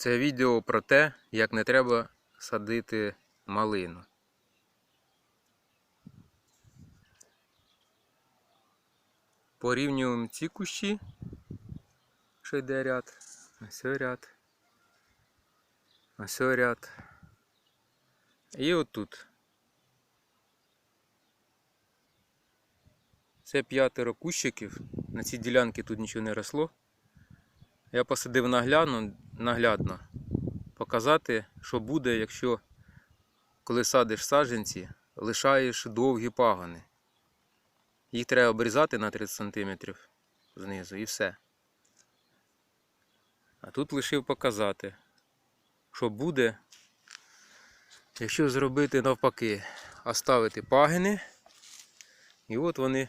Це відео про те, як не треба садити малину. Порівнюємо ці кущі, що йде ряд, ось ряд, ось ряд. І отут. Це п'ятеро кущиків. На цій ділянці тут нічого не росло. Я посадив наглядно, наглядно показати, що буде, якщо коли садиш саджанці, лишаєш довгі пагони. Їх треба обрізати на 30 см знизу і все. А тут лишив показати, що буде, якщо зробити навпаки, оставити пагини, і от вони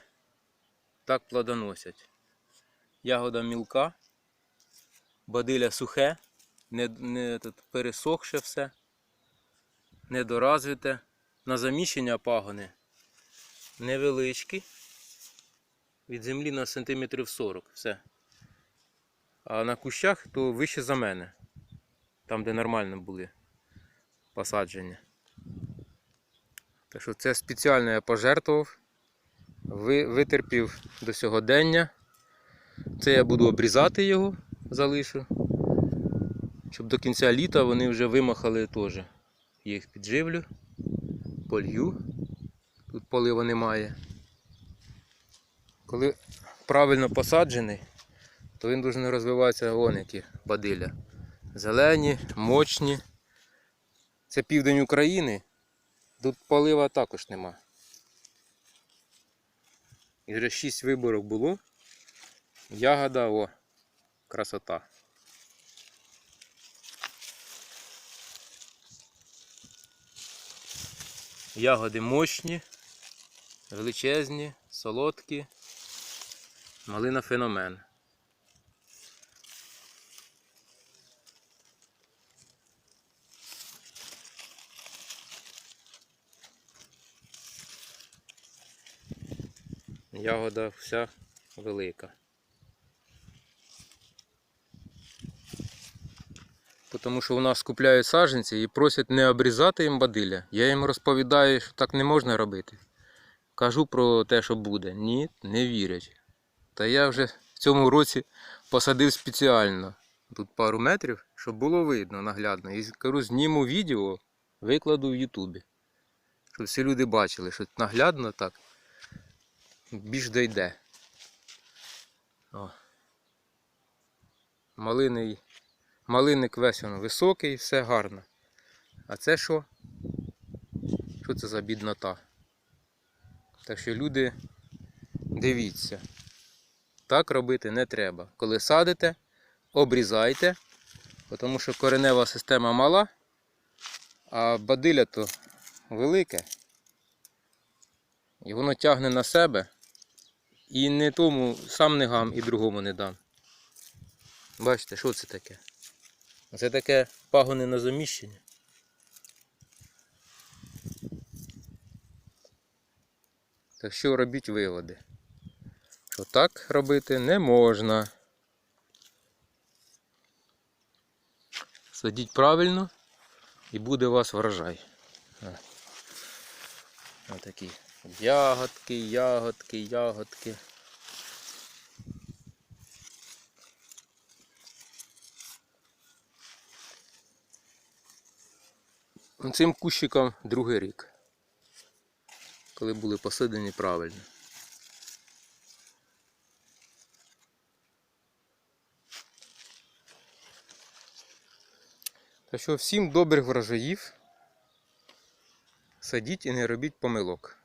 так плодоносять. Ягода мілка, бадиля сухе, не, не тут, пересохше все, недоразвите. На заміщення пагони невеличкі. Від землі на сантиметрів 40, все. А на кущах то вище за мене. Там, де нормально були посадження. Так що це спеціально я пожертвував, витерпів до сьогодення. Це я буду обрізати його, залишу. Щоб до кінця літа вони вже вимахали теж. Я їх підживлю, полью. Тут полива немає. Коли правильно посаджений, то він дуже розвиватися вон які бадиля. Зелені, мощні. Це південь України. Тут полива також нема. І вже 6 виборок було. Ягода, о, красота. Ягоди мощні, величезні, солодкі. Малина феномен. Ягода вся велика. Тому що у нас купляють саджанці і просять не обрізати їм бадилля. Я їм розповідаю, що так не можна робити. Кажу про те, що буде. Ні, не вірять. Та я вже в цьому році посадив спеціально. Тут пару метрів, щоб було видно наглядно. І кажу, зніму відео, викладу в Ютубі. Щоб всі люди бачили, що наглядно так більш дойде. О. Малиний, малинник весь він високий, все гарно. А це що? Що це за біднота? Так що люди, дивіться. Так робити не треба. Коли садите, обрізайте, тому що коренева система мала, а бадиля то велике. І воно тягне на себе. І не тому сам не гам і другому не дам. Бачите, що це таке? Це таке пагони на заміщення. Так що робіть виводи. Що так робити не можна. Садіть правильно і буде у вас врожай. А. Отакі ягодки, ягодки, ягодки. Цим кущикам другий рік, коли були посадені правильно. Так що всім добрих врожаїв. Садіть і не робіть помилок.